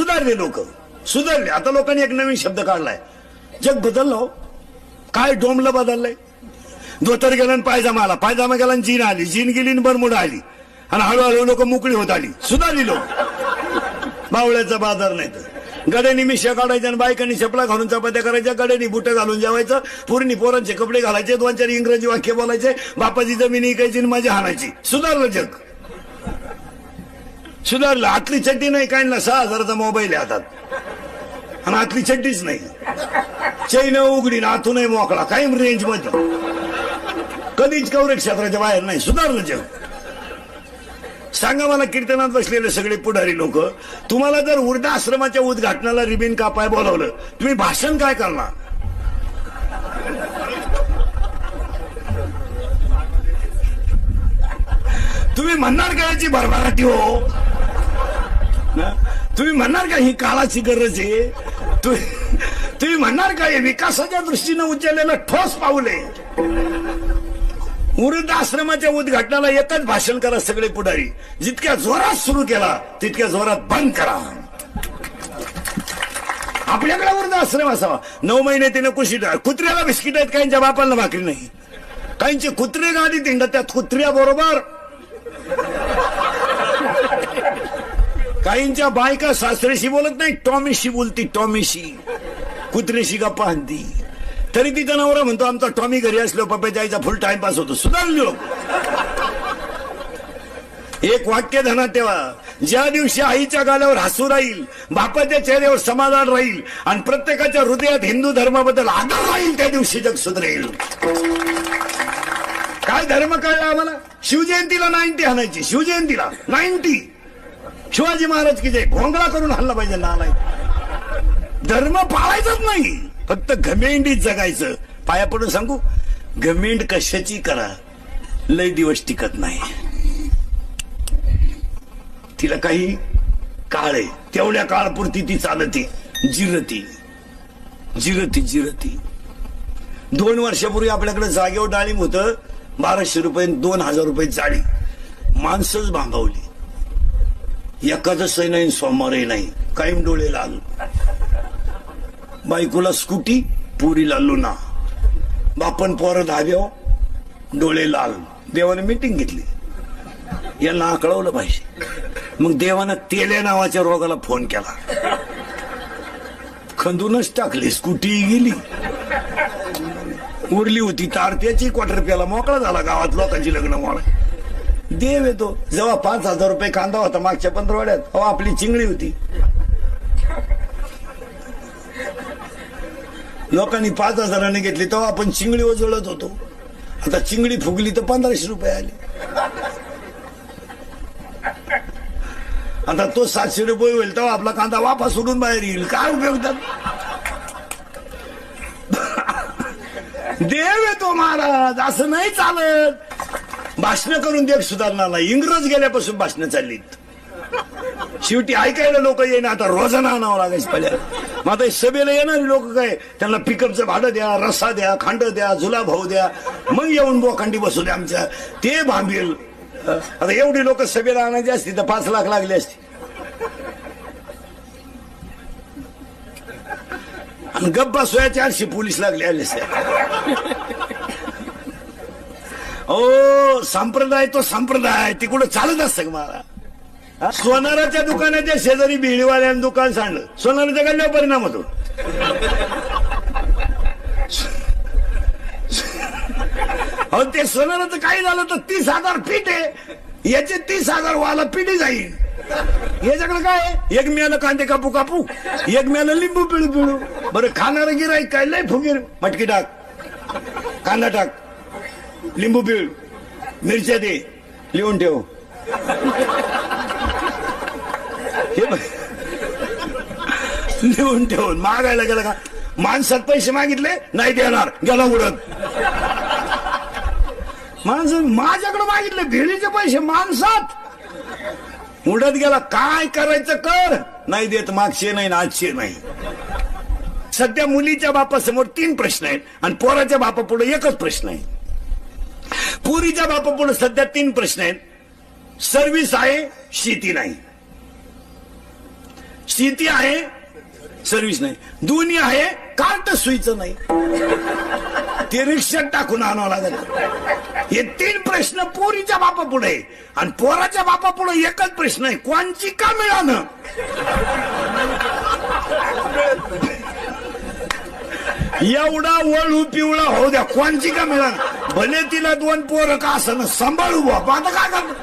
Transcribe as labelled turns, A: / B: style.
A: सुधारले लोक. सुधारले. आता लोकांनी एक नवीन शब्द काढलाय. जग बदललं हो. काय डोंबलं बदललंय? धोतर गेलं पायजामा आला. पायजामा गेला जीन आली. जीन गेली आणि बरमुडा आली. आणि हळूहळू लोक मोकळी होत आली. सुधारली लोक. बावळ्याचा बाजार नाही तर. गड्यानी मिश्या काढायच्या आणि बायकांनी चपला घालून चपात्या करायच्या गड्यानी बुटं घालून जेवायचं पूर्णी पोरांचे कपडे घालायचे दोन चार इंग्रजी वाक्य बोलायचे बापाची जमीन इकायची आणि माझी हाणायची. सुधारलं जग. सुधारलं. आतली चड्डी नाही काय ना सहा हजाराचा मोबाईल आहे हातात. आणि आतली चड्डीच नाही. चैन उघडी ना आतूनही मोकळा कायम रेंजमध्ये कधीच कवरेज क्षेत्राच्या बाहेर नाही. सुधारलं जग. सांगा मला कीर्तनात बसलेले सगळे पुढारी लोक तुम्हाला जर उर्दा आश्रमाच्या उद्घाटनाला रिबिन कापाय बोलावलं तुम्ही भाषण काय करणार? तुम्ही म्हणणार काय याची भरभराटी हो? तुम्ही म्हणणार का ही काळाची गरज आहे? तुम्ही तुम्ही म्हणणार का हे विकासाच्या दृष्टीनं उचललेलं ठोस पाऊल आहे? वृद्ध आश्रमाच्या उद्घाटनाला एकच भाषण करा सगळे पुढारी. जितक्या जोरात सुरू केला तितक्या जोरात बंद करा. आपल्याकडे वृद्ध आश्रम असावा. नऊ महिने तिने कुशी कुत्र्याला बिस्किट आहेत काहींच्या बापाला भाकरी नाही. काहींचे कुत्रे गाडी तिंड त्यात कुत्र्या बरोबर. काहींच्या बायका सासऱ्याशी बोलत नाही टॉमीशी बोलती टॉमीशी. कुत्रेशी गप्पा हंती तरी ती जनावर म्हणतो आमचा टॉमी घरी असलो पप्प्याच्या आईचा फुल टाइमपास होतो. सुधारलो एक वाक्य धना तेव्हा ज्या दिवशी आईच्या गाल्यावर हसू राहील बापाच्या चेहऱ्यावर समाधान राहील आणि प्रत्येकाच्या हृदयात हिंदू धर्माबद्दल आदर राहील त्या दिवशी जग सुधरेल. काय धर्म कळला आम्हाला? शिवजयंतीला नाईन्टी आणायची. शिवजयंतीला नाईन्टी शिवाजी महाराज की जे घोंगळा करून हल्ला पाहिजे नालाय धर्म पाळायचाच नाही. फक्त घमेंडीत जगायचं. पाया पडून सांगू घमेंड कशाची करा? लय दिवस टिकत नाही. तिला काही काळ आहे. तेवढ्या काळपुरती ती चालती जिरती. जिरती जिरती. दोन वर्षापूर्वी आपल्याकडे जागेवर डाळिंब होतं. बाराशे रुपये दोन हजार रुपये जाळी. माणसंच भांगावली. एकादशी नाही सोमवारही नाही. कायम डोळे लाल. बायकोला स्कूटी पुरीला लुना. बापन पोरं धाब्याव हो, डोळे लाल. देवाने मिटिंग घेतली. यांना आकळवलं पाहिजे. मग देवानं तेल्या नावाच्या रोगाला फोन केला. खंदूनच टाकली स्कूटी गेली. उरली होती तार त्याची क्वार्टर प्याला मोकळा झाला गावात लोकांची लग्न मोळा देव येतो. जेव्हा पाच हजार रुपये कांदा होता मागच्या पंधरवाड्यात अहो आपली चिंगळी होती. लोकांनी पाच हजाराने घेतली तेव्हा आपण चिंगडी उजळत होतो. आता चिंगडी फुगली तर पंधराशे रुपये आले. आता तो सातशे रुपये होईल तेव्हा आपला कांदा वापस सोडून बाहेर येईल. काय उपयोग देव येतो महाराज असं नाही चालत. भाषण करून देख सुधारणार नाही इंग्रज गेल्यापासून भाषण चाललीत. शेवटी ऐकायला लोक येईन. आता रोजाना आणावं लागायचं पहिल्या मग आता सभेला येणारे लोक काय? त्यांना पिकअपचं भाडं द्या रस्सा द्या खांड द्या जुला भाऊ द्या. मग येऊन बोखांडी बसू द्या आमच्या. ते भांबेल. आता एवढी लोक सभेला आणायची असती तर पाच लाख लागले असते. आणि गप्पा सोया चारशे पोलीस लागले आले ओ संप्रदाय तो संप्रदाय. तिकडं चालत असतं मला सोनाराच्या दुकानाच्या शेजारी बिळीवाल्यानं दुकान सांडलं. सोनाराच्या गल्ल्यावर परिणाम होतो. अहो ते सोनाराचं काही झालं तर तीस हजार फीट आहे. याचे तीस हजार वाला पिढी जाईल. याच्याकडे काय एक मिळालं कांदे कापू कापू. एक मिळालं लिंबू पिळू पिळू. बरं खाणारं गिराईक काय? लय फुगीर. मटकी टाक. कांदा टाक. लिंबू पिळ मिरच्या दे लिहून ठेव. हे लिहून ठेवून मागायला गेलं का? माणसात पैसे मागितले नाही देणार. गेला उडत. माणसं माझ्याकडे मागितले भिडीचे पैसे माणसात. उडत गेला काय करायचं कर? नाही देत मागचे नाही आजचे नाही. सध्या मुलीच्या बापासमोर तीन प्रश्न आहेत आणि पोराच्या बापापुढे एकच प्रश्न आहे. पुरीच्या बापापुढे सध्या तीन प्रश्न आहेत. सर्व्हिस आहे शेती नाही. शेती आहे सर्व्हिस नाही. दोन्ही आहे कार्ट सुईचं नाही. ते रिक्षात टाकून आणावं लागेल. हे तीन प्रश्न पोरीच्या बापा पुढे आणि पोराच्या बापा पुढे एकच प्रश्न आहे. कोणची का मिळालं? एवढा वळू पिवळा होऊ द्या. कोणची का मिळाना भले तिला दोन पोरं का असं सांभाळू बाबा आता काय करणार?